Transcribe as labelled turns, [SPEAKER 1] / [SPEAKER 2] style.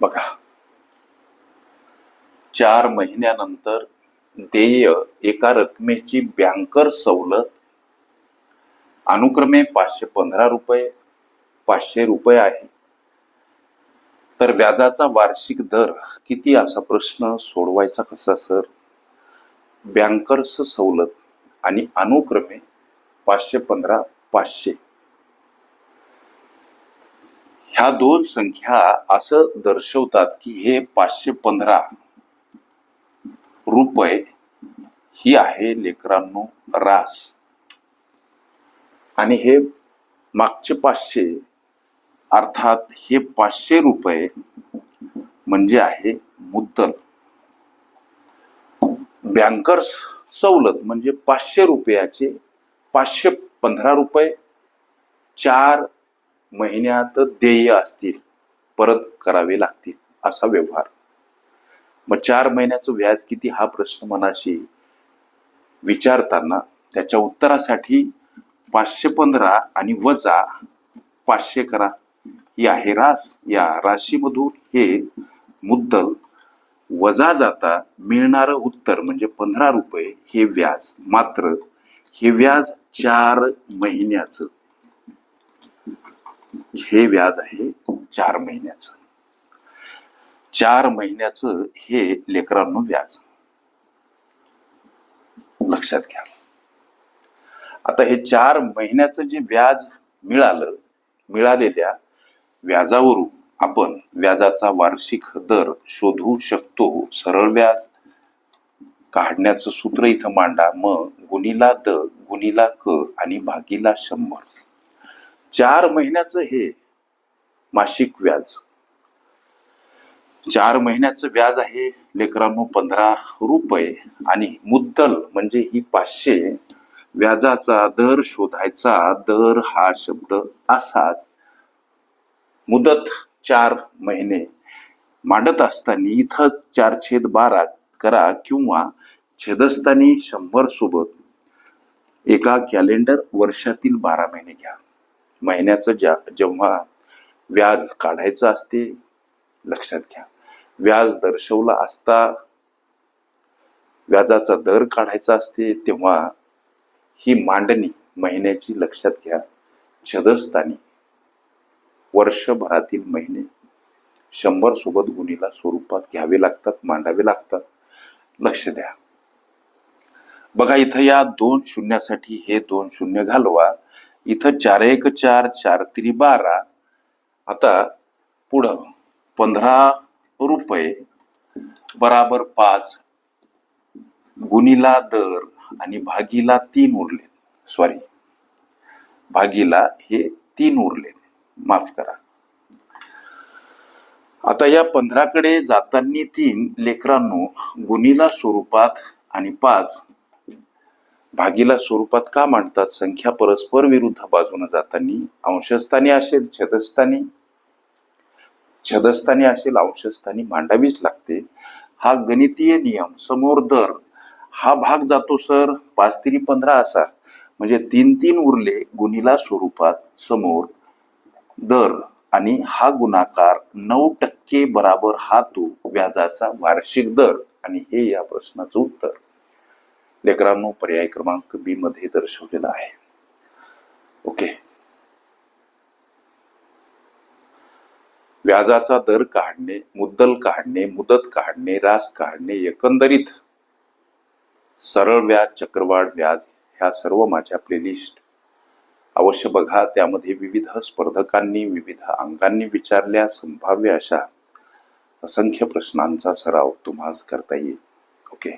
[SPEAKER 1] बघा. चार महिन्यानंतर देय एका रकमेची बँकर सवलत अनुक्रमे पाचशे पंधरा रुपये पाचशे रुपये आहे. तर व्याजाचा वार्षिक दर किती असा प्रश्न सोडवायचा कसा सर? बँकर्स सवलत आणि अनुक्रमे पाचशे पंधरा पाचशे. ह्या दोन संख्या असं दर्शवतात की हे पाचशे पंधरा रुपये ही आहे लेकरांनो रास. आणि हे मागचे पाचशे अर्थात हे पाचशे रुपये म्हणजे आहे मुद्दल. बँकर्स सवलत म्हणजे पाचशे रुपयाचे पाचशे पंधरा रुपये चार महिन्यात देय असतील परत करावे लागतील असा व्यवहार. मग चार महिन्याचं व्याज किती हा प्रश्न मनाशी विचारताना त्याच्या उत्तरासाठी पाचशे पंधरा आणि वजा पाचशे करा. ही आहे रास या राशीमधून हे मुद्दल वजा जाता मिळणारं उत्तर म्हणजे पंधरा रुपये हे व्याज. मात्र हे व्याज चार महिन्याचं. हे व्याज आहे चार महिन्याचं. चार महिन्याचं हे लेकरांनो व्याज. लक्षात घ्या. आता हे चार महिन्याचं जे व्याज मिळालं मिळालेल्या व्याजावरून आपण व्याजाचा वार्षिक दर शोधू शकतो. सरळ व्याज काढण्याचं सूत्र इथं मांडा. मग गुणीला द गुणीला क आणि भागीला शंभर. चार महिन्याचं हे मासिक व्याज. चार महिन्याचं व्याज आहे लेकरांनो पंधरा रुपये. आणि मुद्दल म्हणजे ही पाचशे. व्याजाचा दर शोधायचा दर हा शब्द असाच. मुदत चार महिने. मांडत असताना इथं चार छेद बारा करा किंवा छेदस्थानी शंभर सोबत. एका कॅलेंडर वर्षातील बारा महिने घ्या. महिन्याचं ज्या जेव्हा व्याज काढायचं असते लक्षात घ्या. व्याज दर्शवला असता व्याजाचा दर काढायचा असते तेव्हा ही मांडणी महिन्याची लक्षात घ्या. छदस्थानी वर्षभरातील महिने शंभर सोबत गुणीला स्वरूपात घ्यावे लागतात मांडावे लागतात. लक्ष द्या. बघा इथं या दोन शून्यासाठी हे दोन शून्य घालवा. इथं चार एक चार चार त्रि बारा आता पुढं पंधरा रुपये बराबर पाच गुणीला दर आणि भागीला तीन उरले. सॉरी भागीला हे तीन उरले. माफ करा. आता या पंधराकडे जातानी तीन लेकरांनो गुणीला स्वरूपात आणि पाच भागीला स्वरूपात का मांडतात? संख्या परस्पर विरुद्ध बाजूने जाताना अंशस्थानी असेल छेदस्थानी छदस्थानी असेल अंशस्थानी मांडावीच लागते. हा गणितीय नियम समोर दर हा भाग जातो सर पाच तिरी पंधरा असा. म्हणजे तीन तीन उरले गुणीला स्वरूपात समोर दर आणि हा गुणाकार नऊ टक्के बराबर हा तो व्याजाचा वार्षिक दर. आणि हे या प्रश्नाचं उत्तर. लेकरांनो पर्याय क्रमांक बी मध्ये दर्शवलेला आहे. ओके. व्याजाचा दर काढणे मुद्दल काढणे मुदत काढणे रास काढणे एकंदरीत सरळ व्याज चक्रवाढ व्याज ह्या सर्व माझ्या प्लेलिस्ट अवश्य बघा त्यामध्ये विविध स्पर्धकांनी विविध अंगांनी विचारल्या संभाव्य अशा असंख्य प्रश्नांचा सराव तुम्हाला करता येईल. ओके